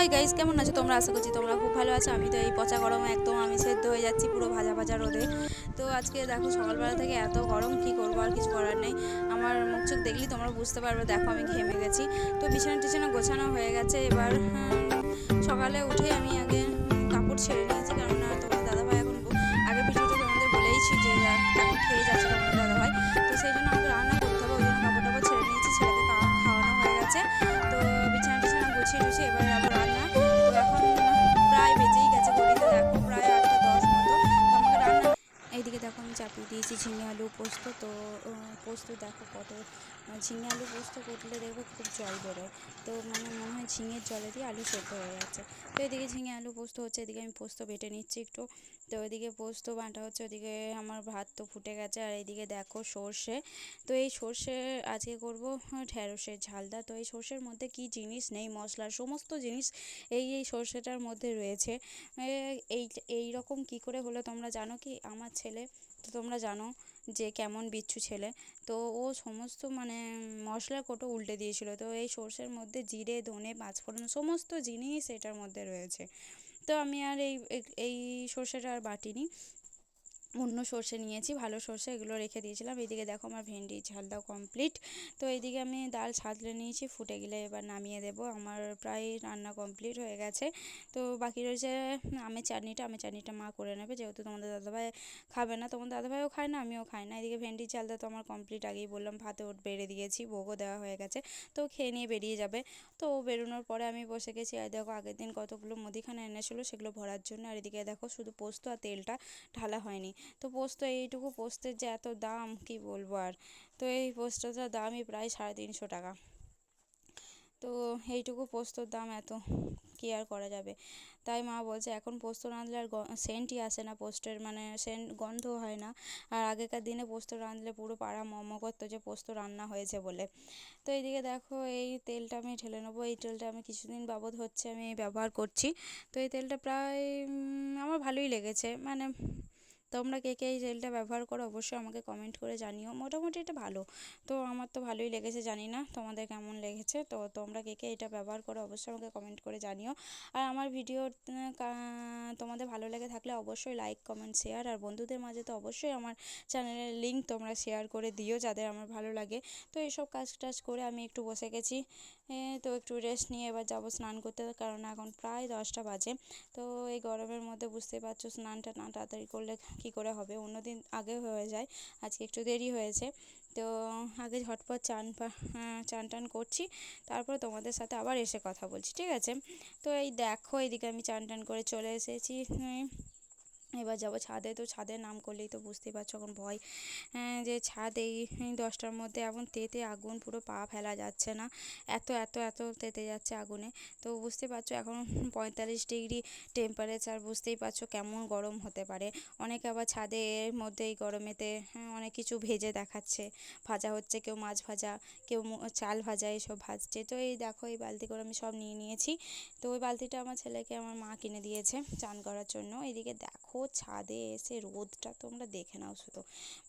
Hi guys কেমন আছো? তোমরা আশা করছি তোমরা খুব ভালো আছো। আমি তো এই পচা গরমে একদম আমি সেদ্ধ হয়ে যাচ্ছি পুরো ভাজা ভাজা রোদে। তো আজকে দেখো সকালবেলা থেকে এত গরম, কি করব আর কিছু করার নেই। আমার মুখ চোখ দেখলেই তোমরা বুঝতে পারবে, দেখো আমি ঘেমে গেছি। তো বিছানা টিছানা গোছানো হয়ে গেছে। এবার সকালে উঠে আমি আগে কাপড় ছেড়ে নিয়েছি আর তোমার দাদাভাই এখন আগের ভিডিওতে তোমাদের বলেইছি যে এখন খেয়ে যাচ্ছে তোমার দাদাভাই। তো সেই জন্য আমাকে রান্না করতে হবে, ওই জন্য কাপড় টাপড় ছেড়ে নিয়েছি, ছেলেকে খাওয়ানো হয়ে গেছে। তো বিছানা টিছানা গুছিয়ে টুছিয়ে এবার আবার দিয়েছি ঝিঙে আলু পোস্ত। তো পোস্ত দেখো কত। ঝিঙে আলু পোস্ত করলে দেখবে খুব জল বেরোয়। তো মানে মনে হয় ঝিঙের জলে দিয়ে আলু সেদ্ধ হয়ে যাচ্ছে। তো এদিকে ঝিঙে আলু পোস্ত হচ্ছে, এদিকে আমি পোস্ত বেটে নিচ্ছি একটু। তো ওইদিকে পোস্ত বাঁটা হচ্ছে ওদিকে আমার ভাত তো ফুটে গেছে। আর এইদিকে দেখো সর্ষে। তো এই সর্ষে আজকে করব ঢ্যাঁড়সের ঝালদা। তো এই সর্ষের মধ্যে কি জিনিস নেই? মশলা, সমস্ত জিনিস এই এই সর্ষেটার মধ্যে রয়েছে। এই এই রকম কি করে হলো তোমরা জানো কি? আমার ছেলে তো তোমরা জানো যে কেমন বিচ্ছু ছেলে। তো ও সমস্ত মানে মশলার কোটো উল্টে দিয়েছিল। তো এই সর্ষের মধ্যে জিরে, ধনে, পাঁচফোড়ন সমস্ত জিনিস এটার মধ্যে রয়েছে। তো আমি আর এই, এই- সর্ষেটা আর বাটিনি। অন্য সর্ষে নিয়েছি, ভালো সর্ষে, এগুলো রেখে দিয়েছিলাম। এইদিকে দেখো আমার ভেন্ডি ঝালদাও কমপ্লিট তো এইদিকে আমি ডাল ছাদলে নিয়েছি, ফুটে গেলে এবার নামিয়ে দেব। আমার প্রায় রান্না কমপ্লিট হয়ে গেছে। তো বাকি রয়েছে আমের চাটনিটা আমের চাটনিটা মা করে নেবে। যেহেতু তোমাদের দাদাভাই খাবে না, তোমাদের দাদাভাইও খায় না, আমিও খাই না। এদিকে ভেন্ডি ঝালদা তো আমার কমপ্লিট আগেই বললাম, ভাতে ওট বেড়ে দিয়েছি, ভোগও দেওয়া হয়ে গেছে। তো খেয়ে নিয়ে বেরিয়ে যাবে। তো বেরোনোর পরে আমি বসে গেছি, আর দেখো আগের দিন কতগুলো মুদিখানা এনেছিলো, সেগুলো ভরার জন্য। আর এদিকে দেখো শুধু পোস্ত আর তেলটা ঢালা হয়নি। তো পোস্ত, এইটুকু পোস্তের যে এত দাম, কি বলব আর? তো এই পোস্তটার দামই প্রায় সাড়ে তিনশো টাকা। তো এইটুকু পোস্তর দাম এত, কি আর করা যাবে? তাই মা বলছে, এখন পোস্ত রাঁধলে আর সেন্টই আসে না পোস্তের মানে সেন্ট গন্ধ হয় না। আর আগেকার দিনে পোস্ত রাঁধলে পুরো পাড়া মম করতো যে পোস্ত রান্না হয়েছে বলে। তো এইদিকে দেখো, এই তেলটা আমি ঢেলে নেব। এই তেলটা আমি কিছুদিন বাবদ হচ্ছে আমি ব্যবহার করছি। তো এই তেলটা প্রায় আমার ভালোই লেগেছে। মানে তোমরা কে কে এই জেলটা ব্যবহার করো অবশ্যই আমাকে কমেন্ট করে জানিও। মোটামুটি এটা ভালো। তো আমার তো ভালোই লেগেছে, জানি না তোমাদের কেমন লেগেছে। তো তোমরা কে কে এটা ব্যবহার করো অবশ্যই আমাকে কমেন্ট করে জানিও। আর আমার ভিডিও তোমাদের ভালো লেগে থাকলে অবশ্যই লাইক কমেন্ট শেয়ার আর বন্ধুদের মাঝে তো অবশ্যই আমার চ্যানেলের লিঙ্ক তোমরা শেয়ার করে দিও যাদের আমার ভালো লাগে। তো এইসব কাজ টাজ করে আমি একটু বসে গেছি। তো একটু রেস্ট নিয়ে এবার যাব স্নান করতে, কারণ এখন প্রায় দশটা বাজে। তো এই গরমের মধ্যে বুঝতেই পারছ স্নানটা না তাড়াতাড়ি করলে কী করে হবে? অন্য দিন আগে হয়ে যায়। আজকে একটু দেরি হয়েছে। তো আগে ঝটপট চান পা- চান টান করছি। তারপর তোমাদের সাথে আবার এসে কথা বলছি, ঠিক আছে? তো এই দেখো, এদিকে আমি চান টান করে চলে এসেছি। এবার যাব ছাদে তো ছাদে নাম করলেই তো বুঝতেই পারছ এখন ভয়। হ্যাঁ, যে ছাদ এই এই দশটার মধ্যে এখন তেতে আগুন পুরো পা ফেলা যাচ্ছে না। এত এত এত তেতে যাচ্ছে আগুনে। তো বুঝতে পারছ এখন পঁয়তাল্লিশ ডিগ্রি টেম্পারেচার বুঝতেই পারছ কেমন গরম হতে পারে। অনেকে আবার ছাদে এর মধ্যে এই গরমেতে হ্যাঁ, অনেক কিছু ভেজে দেখাচ্ছে। ভাজা হচ্ছে কেউ মাছ ভাজা কেউ চাল ভাজা এসব ভাজছে। তো এই দেখো এই বালতি করে আমি সব নিয়ে নিয়েছি। তো ওই বালতিটা আমার ছেলেকে আমার মা কিনে দিয়েছে চান করার জন্য। এদিকে দেখো ছাদে এসে রোদটা তোমরা দেখে নাও শুধু।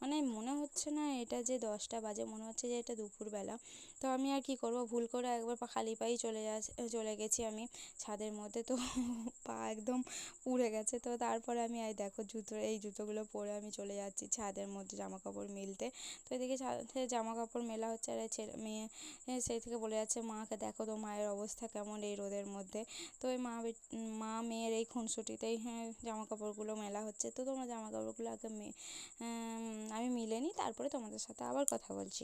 মানে মনে হচ্ছে না এটা যে দশটা বাজে, মনে হচ্ছে যে এটা দুপুরবেলা। তো আমি আর কি করব, ভুল করে একবার খালি পায়েই চলে যা চলে গেছি আমি ছাদের মধ্যে। তো পা একদম পুড়ে গেছে। তো তারপরে আমি এই দেখো জুতো, এই জুতোগুলো পরে আমি চলে যাচ্ছি ছাদের মধ্যে জামা কাপড় মেলতে। তো এদিকে ছাদে জামা কাপড় মেলা হচ্ছে আর ছেলে, মেয়ে সেই থেকে বলে যাচ্ছে, মাকে দেখো তো মায়ের অবস্থা কেমন এই রোদের মধ্যে। তো ওই মা মা, মেয়ের এই খুনসুটিতেই হ্যাঁ জামা কাপড়গুলো মেলা হচ্ছে, তো তোমরা জামা কাপড়গুলো আগে আমি মিলে নিই, তারপরে তোমাদের সাথে আবার কথা বলছি।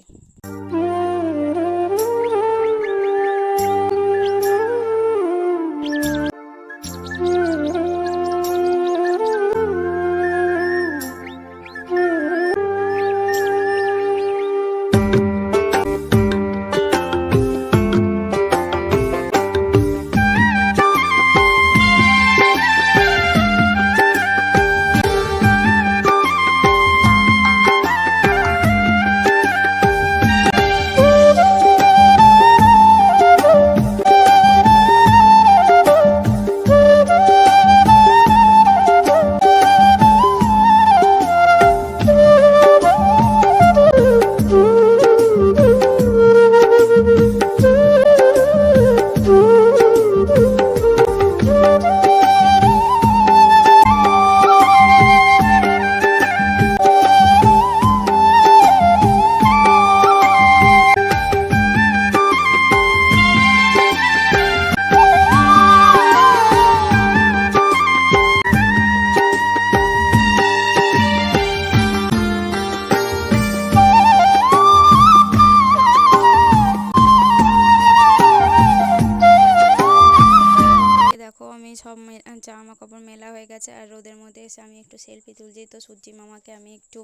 সব জামা কাপড় মেলা হয়ে গেছে আর রোদের মধ্যে এসে আমি একটু সেলফি তুলছি। তো সূর্যি মামাকে আমি একটু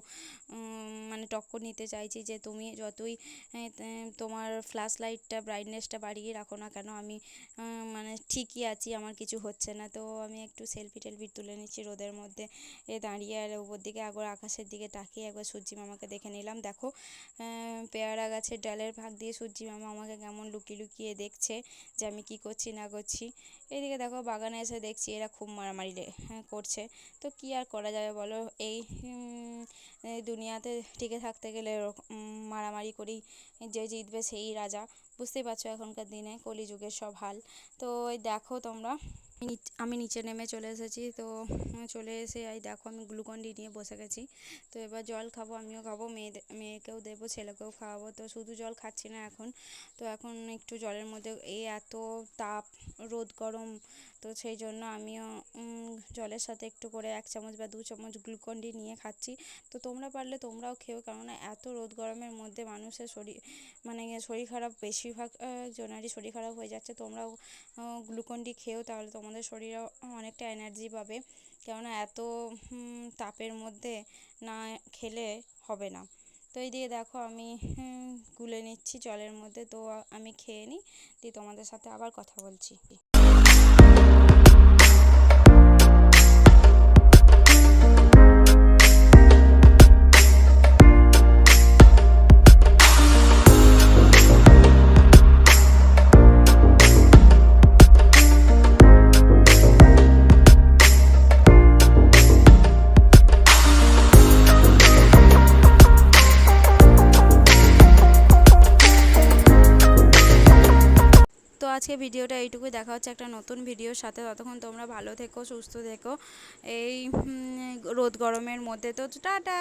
মানে টক্কর নিতে চাইছি যে তুমি যতই তোমার ফ্ল্যাশ লাইটটা ব্রাইটনেসটা বাড়িয়ে রাখো না কেন, আমি মানে ঠিকই আছি, আমার কিছু হচ্ছে না। তো আমি একটু সেলফি টেলফি তুলে নিচ্ছি রোদের মধ্যে। এ দাঁড়িয়ে আর উপর দিকে একবার আকাশের দিকে তাকিয়ে একবার সূর্যি মামাকে দেখে নিলাম। দেখো পেয়ারা গাছের ডালের ফাঁক দিয়ে সূর্যি মামা আমাকে কেমন লুকিয়ে লুকিয়ে দেখছে যে আমি কি করছি না করছি। এদিকে দেখো বাগানে এসে দেখছি এরা খুব মারামারি হ্যাঁ, করছে। তো কি আর করা যাবে বলো? এই দুনিয়াতে টিকে থাকতে গেলে মারামারি করেই যে জিতবে সেই রাজা। বুঝতেই পারছ এখনকার দিনে কলিযুগের সব হাল। তো এই দেখো তোমরা, আমি নিচে নেমে চলে এসেছি। তো চলে এসে এই দেখো আমি গ্লুকন ডি নিয়ে বসে গেছি। তো এবার জল খাব, আমিও খাব মেয়েদের মেয়েকেও দেবো, ছেলেকেও খাওয়াবো। তো শুধু জল খাচ্ছি না এখন। তো এখন একটু জলের মধ্যে এই এত তাপ, রোদ গরম, তো সেই জন্য আমিও জলের সাথে একটু করে এক চামচ বা দু চামচ গ্লুকন ডি নিয়ে খাচ্ছি। তো তোমরা পারলে তোমরাও খেও, কেননা এত রোদ গরমের মধ্যে মানুষের শরীর মানে শরীর খারাপ বেশিরভাগ জনারই শরীর খারাপ হয়ে যাচ্ছে। তোমরাও গ্লুকন ডি খেও তাহলে তোমাদের শরীরেও অনেকটা এনার্জি পাবে। কেননা এত তাপের মধ্যে না খেলে হবে না। তো এই দিয়ে দেখো আমি গুলে নিচ্ছি জলের মধ্যে। তো আমি খেয়ে নিই, দিয়ে তোমাদের সাথে আবার কথা বলছি। আজকে ভিডিওটা এইটুকুই। দেখা হচ্ছে একটা নতুন ভিডিওর সাথে। ততক্ষণ তোমরা ভালো থেকো, সুস্থ থেকো। এই রোদ গরমের মধ্যে তো টাটা!